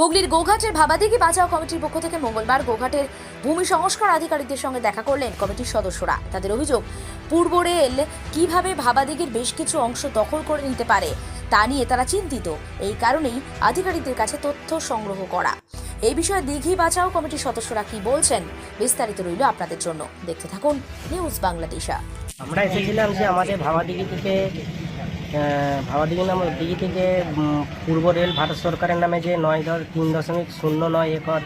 হুগলির গোঘাটের ভাবাদিঘি বাঁচাও কমিটির পক্ষ থেকে মঙ্গলবার গোঘাটের ভূমি সংস্কার আধিকারিকদের সঙ্গে দেখা করলেন কমিটির সদস্যরা। তাদের অভিযোগ পূর্ব রেল কীভাবে ভাবাদিঘির বেশ কিছু অংশ দখল করে নিতে পারে তা নিয়ে তারা চিন্তিত। এই কারণেই আধিকারিকদের কাছে তথ্য সংগ্রহ করা। এই বিষয়ে দিঘি বাঁচাও কমিটির সদস্যরা কি বলছেন বিস্তারিত রইল আপনাদের জন্য। দেখতে থাকুন নিউজ বাংলাদেশা। আমরা এসেছিলাম যে আমাদের ভাবাদিঘি থেকে আহ, ভাবাদিঘি নাম দিঘি থেকে পূর্ব রেল ভারত সরকারের নামে যে নয় দশ তিন দশমিক শূন্য নয় একর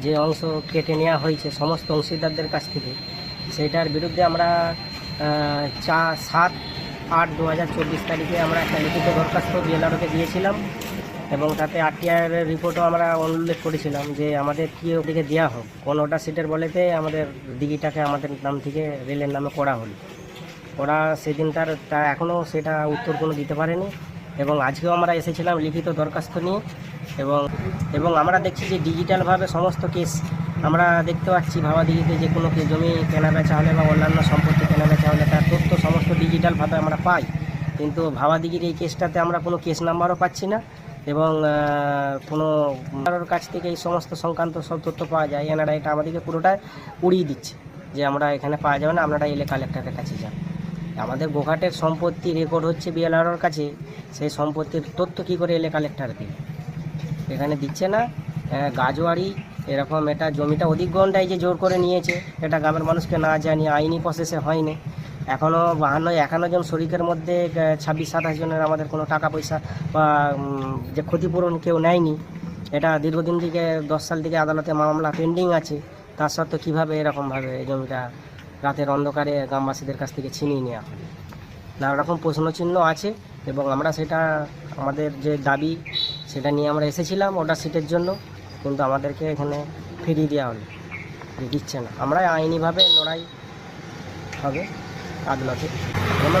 যে অংশ কেটে নেওয়া হয়েছে সমস্ত অংশীদারদের কাছ থেকে সেটার বিরুদ্ধে আমরা চা সাত আট দু হাজার চব্বিশ তারিখে আমরা একটা লিখিত দরখাস্ত বিএলআরওকে দিয়েছিলাম এবং তাতে আরটিআর রিপোর্টও আমরা উল্লেখ করেছিলাম যে আমাদের কি ওদিকে দেওয়া হোক। কোন ওটা সিটের বলেতে আমাদের দিঘিটাকে আমাদের নাম থেকে রেলের নামে করা হলো। ওরা সেদিনটার তা এখনও সেটা উত্তর কোনো দিতে পারেনি। এবং আজকেও আমরা এসেছিলাম লিখিত দরখাস্ত নিয়ে। এবং এবং আমরা দেখছি যে ডিজিটালভাবে সমস্ত কেস আমরা দেখতে পাচ্ছি ভাবাদিঘিতে যে কোনো জমি কেনা বেচা হলে বা অন্যান্য সম্পত্তি কেনা বেচা হলে তার তথ্য সমস্ত ডিজিটালভাবে আমরা পাই। কিন্তু ভাবাদিঘির এই কেসটাতে আমরা কোনো কেস নাম্বারও পাচ্ছি না। এবং কোনো কারোর কাছ থেকে এই সমস্ত সংক্রান্ত সব তথ্য পাওয়া যায়। এনারা এটা আমাদেরকে পুরোটা উড়িয়ে দিচ্ছে যে আমরা এখানে পাওয়া যাবে না, আপনারা এলে কালেক্টরের কাছে যান। আমাদের গোঘাটের সম্পত্তি রেকর্ড হচ্ছে বিএলআরওর কাছে। সেই সম্পত্তির তথ্য কী করে এলে কালেক্টর দিবে এখানে দিচ্ছে না। আহ, গাজোয়ারি এরকম এটা জমিটা অধিগ্রহণটাই যে জোর করে নিয়েছে এটা গ্রামের মানুষকে না জানিয়ে আইনি প্রসেসে হয়নি। এখনও বাহান্ন একান্ন জন শরিকের মধ্যে ছাব্বিশ সাতাশ জনের আমাদের কোনো টাকা পয়সা বা যে ক্ষতিপূরণ কেউ নেয়নি। এটা দীর্ঘদিন থেকে দশ সাল থেকে আদালতে মামলা পেন্ডিং আছে। তার সত্ত্বেও কীভাবে এরকমভাবে জমিটা রাতের অন্ধকারে গ্রামবাসীদের কাছ থেকে ছিনিয়ে নেওয়া হয় নানা রকম প্রশ্নচিহ্ন আছে এবং আমরা সেটা, আমাদের যে দাবি, সেটা নিয়ে আমরা এসেছিলাম ওটা সিটের জন্য, কিন্তু আমাদেরকে এখানে ফিরিয়ে দেওয়া হলো। দিচ্ছে না। আমরা আইনিভাবে লড়াই হবে, আদালতে। আমরা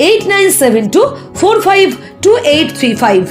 eight nine seven two four five two eight three five